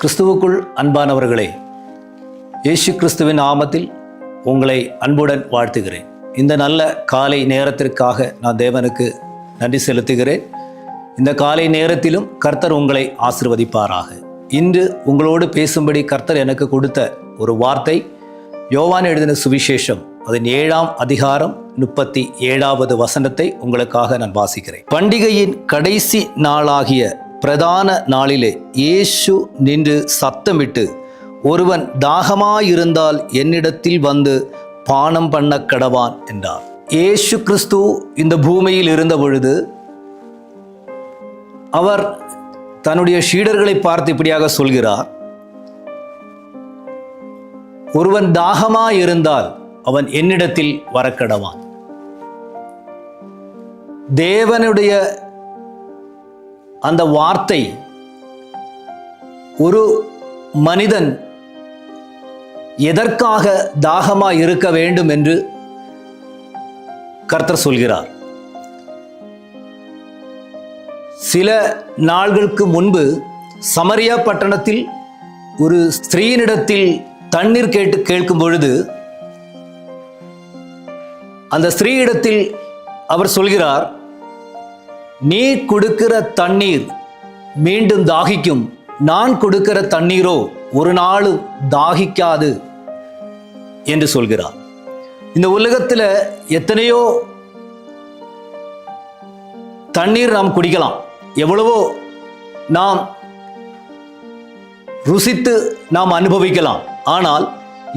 கிறிஸ்துவுக்குள் அன்பானவர்களே இயேசு கிறிஸ்துவின் ஆமத்தில் உங்களை அன்புடன் வாழ்த்துகிறேன். இந்த நல்ல காலை நேரத்திற்காக நான் தேவனுக்கு நன்றி செலுத்துகிறேன். இந்த காலை நேரத்திலும் கர்த்தர் உங்களை ஆசிர்வதிப்பாராக. இன்று உங்களோடு பேசும்படி கர்த்தர் எனக்கு கொடுத்த ஒரு வார்த்தை யோவான் எழுதின சுவிசேஷம் அதன் ஏழாம் அதிகாரம் முப்பத்தி ஏழாவது வசனத்தை உங்களுக்காக நான் வாசிக்கிறேன். பண்டிகையின் கடைசி நாளாகிய பிரதான நாளிலே இயேசு நின்று சத்தமிட்டு ஒருவன் தாகமாயிருந்தால் என்னிடத்தில் வந்து பானம் பண்ண கடவான் என்றார். இயேசு கிறிஸ்து இந்த பூமியில் இருந்த பொழுது அவர் தன்னுடைய ஷீடர்களை பார்த்து இப்படியாக சொல்கிறார் ஒருவன் தாகமாயிருந்தால் அவன் என்னிடத்தில் வரக்கடவான் தேவனுடைய அந்த வார்த்தை ஒரு மனிதன் எதற்காக தாகமாக இருக்க வேண்டும் என்று கர்த்தர் சொல்கிறார். சில நாள்களுக்கு முன்பு சமரியா பட்டணத்தில் ஒரு ஸ்திரீனிடத்தில் தண்ணீர் கேட்டு கேட்கும் பொழுது அந்த ஸ்திரீயிடத்தில் அவர் சொல்கிறார் நீ கொடுக்கிற தண்ணீர் மீண்டும் தாகிக்கும். நான் கொடுக்கிற தண்ணீரோ ஒரு நாளும் தாகிக்காது என்று சொல்கிறார். இந்த உலகத்தில் எத்தனையோ தண்ணீர் நாம் குடிக்கலாம். எவ்வளவோ நாம் ருசித்து நாம் அனுபவிக்கலாம். ஆனால்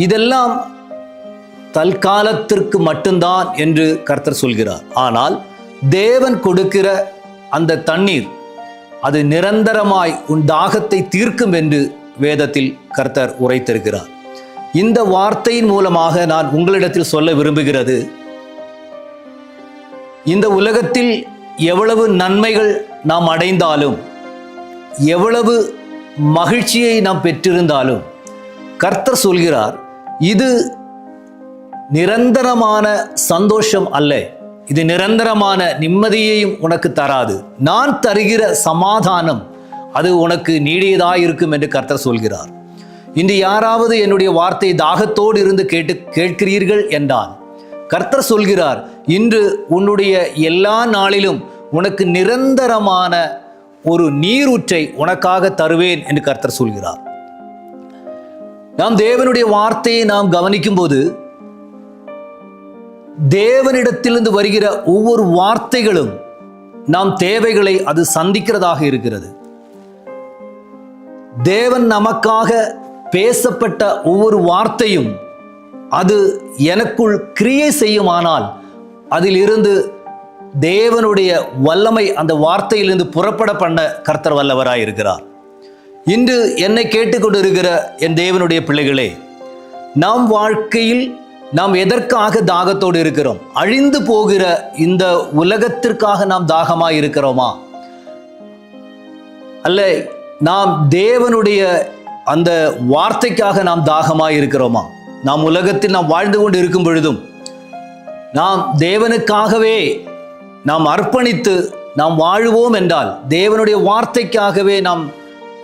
இதெல்லாம் தற்காலத்திற்கு மட்டும்தான் என்று கர்த்தர் சொல்கிறார். ஆனால் தேவன் கொடுக்கிற அந்த தண்ணீர் அது நிரந்தரமாய் உன் தாகத்தை தீர்க்கும் என்று வேதத்தில் கர்த்தர் உரைத்திருக்கிறார். இந்த வார்த்தையின் மூலமாக நான் உங்களிடத்தில் சொல்ல விரும்புகிறது இந்த உலகத்தில் எவ்வளவு நன்மைகள் நாம் அடைந்தாலும் எவ்வளவு மகிழ்ச்சியை நாம் பெற்றிருந்தாலும் கர்த்தர் சொல்கிறார் இது நிரந்தரமான சந்தோஷம் அல்ல. இது நிரந்தரமான நிம்மதியையும் உனக்கு தராது. நான் தருகிற சமாதானம் அது உனக்கு நீடியதாக இருக்கும் என்று கர்த்தர் சொல்கிறார். இன்று யாராவது என்னுடைய வார்த்தை தாகத்தோடு இருந்து கேட்டு கேட்கிறீர்கள் என்றால் கர்த்தர் சொல்கிறார் இன்று உன்னுடைய எல்லா நாளிலும் உனக்கு நிரந்தரமான ஒரு நீரூற்றை உனக்காக தருவேன் என்று கர்த்தர் சொல்கிறார். நாம் தேவனுடைய வார்த்தையை நாம் கவனிக்கும் போது தேவனிடத்திலிருந்து வருகிற ஒவ்வொரு வார்த்தைகளும் நாம் தேவைகளை அது சந்திக்கிறதாக இருக்கிறது. தேவன் நமக்காக பேசப்பட்ட ஒவ்வொரு வார்த்தையும் அது எனக்குள் கிரியை செய்யுமானால் அதிலிருந்து தேவனுடைய வல்லமை அந்த வார்த்தையிலிருந்து புறப்பட பண்ண கர்த்தர் வல்லவராய் இருக்கிறார். இன்று என்னை கேட்டுக்கொண்டிருக்கிற என் தேவனுடைய பிள்ளைகளே நாம் வாழ்க்கையில் நாம் எதற்காக தாகத்தோடு இருக்கிறோம்? அழிந்து போகிற இந்த உலகத்திற்காக நாம் தாகமாக இருக்கிறோமா? அல்ல நாம் தேவனுடைய அந்த வார்த்தைக்காக நாம் தாகமாக இருக்கிறோமா? நாம் உலகத்தில் நாம் வாழ்ந்து கொண்டு இருக்கும் பொழுதும் நாம் தேவனுக்காகவே நாம் அர்ப்பணித்து நாம் வாழுவோம் என்றால் தேவனுடைய வார்த்தைக்காகவே நாம்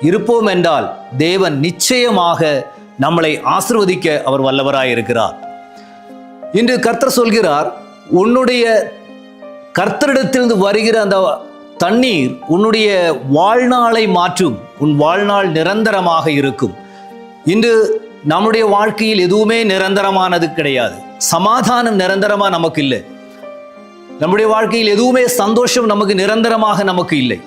இருப்போம் என்றால் தேவன் நிச்சயமாக நம்மளை ஆசிர்வதிக்க அவர் வல்லவராயிருக்கிறார். இன்று கர்த்தர் சொல்கிறார் உன்னுடைய கர்த்தரிடத்திலிருந்து வருகிற அந்த தண்ணீர் உன்னுடைய வாழ்நாளை மாற்றும். உன் வாழ்நாள் நிரந்தரமாக இருக்கும். இன்று நம்முடைய வாழ்க்கையில் எதுவுமே நிரந்தரமானது கிடையாது. சமாதானம் நிரந்தரமாக நமக்கு இல்லை. நம்முடைய வாழ்க்கையில் எதுவுமே சந்தோஷம் நமக்கு நிரந்தரமாக நமக்கு இல்லை.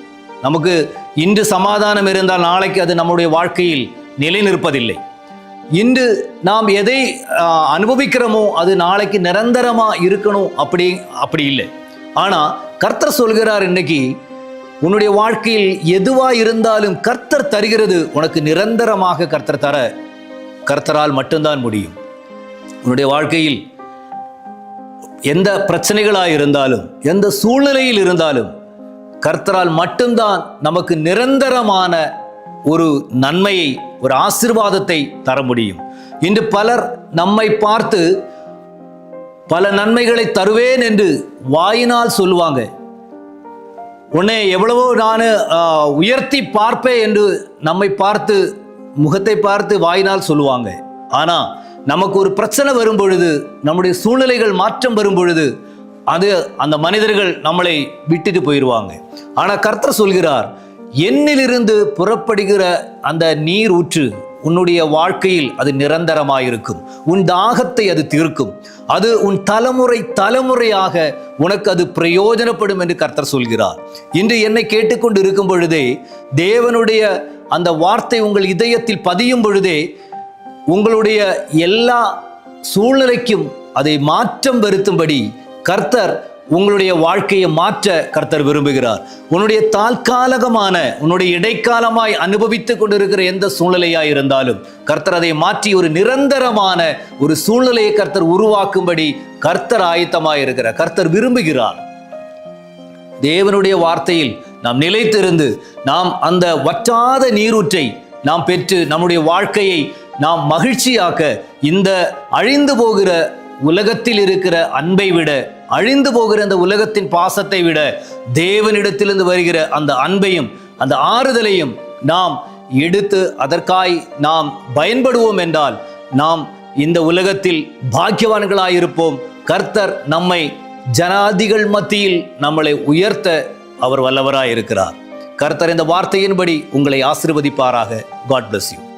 நமக்கு இன்று சமாதானம் இருந்தால் நாளைக்கு அது நம்முடைய வாழ்க்கையில் நிலை நிற்பதில்லை இன்று நாம் எதை அனுபவிக்கிறோமோ அது நாளைக்கு நிரந்தரமாக இருக்கணும் அப்படி அப்படி இல்லை. ஆனால் கர்த்தர் சொல்கிறார் இன்னைக்கு உன்னுடைய வாழ்க்கையில் எதுவாக இருந்தாலும் கர்த்தர் தருகிறது உனக்கு நிரந்தரமாக கர்த்தர் தர. கர்த்தரால் மட்டும்தான் முடியும். உன்னுடைய வாழ்க்கையில் எந்த பிரச்சனைகளாக இருந்தாலும் எந்த சூழ்நிலையில் இருந்தாலும் கர்த்தரால் மட்டும்தான் நமக்கு நிரந்தரமான ஒரு நன்மையை ஒரு ஆசிர்வாதத்தை தர முடியும். இன்று பலர் நம்மை பார்த்து பல நன்மைகளை தருவேன் என்று வாயினால் சொல்லுவாங்க. உன்னை எவ்வளவோ நான் உயர்த்தி பார்ப்பேன் என்று நம்மை பார்த்து முகத்தை பார்த்து வாயினால் சொல்லுவாங்க. ஆனால் நமக்கு ஒரு பிரச்சனை வரும் பொழுது நம்முடைய சூழ்நிலைகள் மாற்றம் வரும் பொழுது அது அந்த மனிதர்கள் நம்மளை விட்டுட்டு போயிடுவாங்க ஆனால் கர்த்தர் சொல்கிறார் என்னிலிருந்து புறப்படுகிற அந்த நீர் ஊற்று உன்னுடைய வாழ்க்கையில் அது நிரந்தரமாயிருக்கும். உன் தாகத்தை அது தீர்க்கும். அது உன் தலைமுறை தலைமுறையாக உனக்கு அது பிரயோஜனப்படும் என்று கர்த்தர் சொல்கிறார். இன்று என்னை கேட்டுக்கொண்டு இருக்கும் பொழுதே தேவனுடைய அந்த வார்த்தை உங்கள் இதயத்தில் பதியும் பொழுதே உங்களுடைய எல்லா சூழ்நிலைக்கும் அதை மாற்றம் வருத்தும்படி கர்த்தர் உங்களுடைய வாழ்க்கையை மாற்ற கர்த்தர் விரும்புகிறார். உன்னுடைய தாற்காலகமான உன்னுடைய இடைக்காலமாய் அனுபவித்துக் கொண்டிருக்கிற எந்த சூழ்நிலையாய் இருந்தாலும் கர்த்தர் அதை மாற்றி ஒரு நிரந்தரமான ஒரு சூழ்நிலையை கர்த்தர் உருவாக்கும்படி கர்த்தர் ஆயத்தமாய் இருக்கிறார். கர்த்தர் விரும்புகிறார். தேவனுடைய வார்த்தையில் நாம் நிலைத்திருந்து நாம் அந்த வற்றாத நீரூற்றை நாம் பெற்று நம்முடைய வாழ்க்கையை நாம் மகிழ்ச்சியாக்க இந்த அழிந்து போகிற உலகத்தில் இருக்கிற அன்பை விட அழிந்து போகிற அந்த உலகத்தின் பாசத்தை விட தேவனிடத்திலிருந்து வருகிற அந்த அன்பையும் அந்த ஆறுதலையும் நாம் எடுத்து அதற்காய் நாம் பயன்படுவோம் என்றால் நாம் இந்த உலகத்தில் பாக்கியவான்களாயிருப்போம். கர்த்தர் நம்மை ஜனாதிகள் மத்தியில் நம்மளை உயர்த்த அவர் வல்லவராயிருக்கிறார். கர்த்தர் இந்த வார்த்தையின்படி உங்களை ஆசிர்வதிப்பாராக. God bless you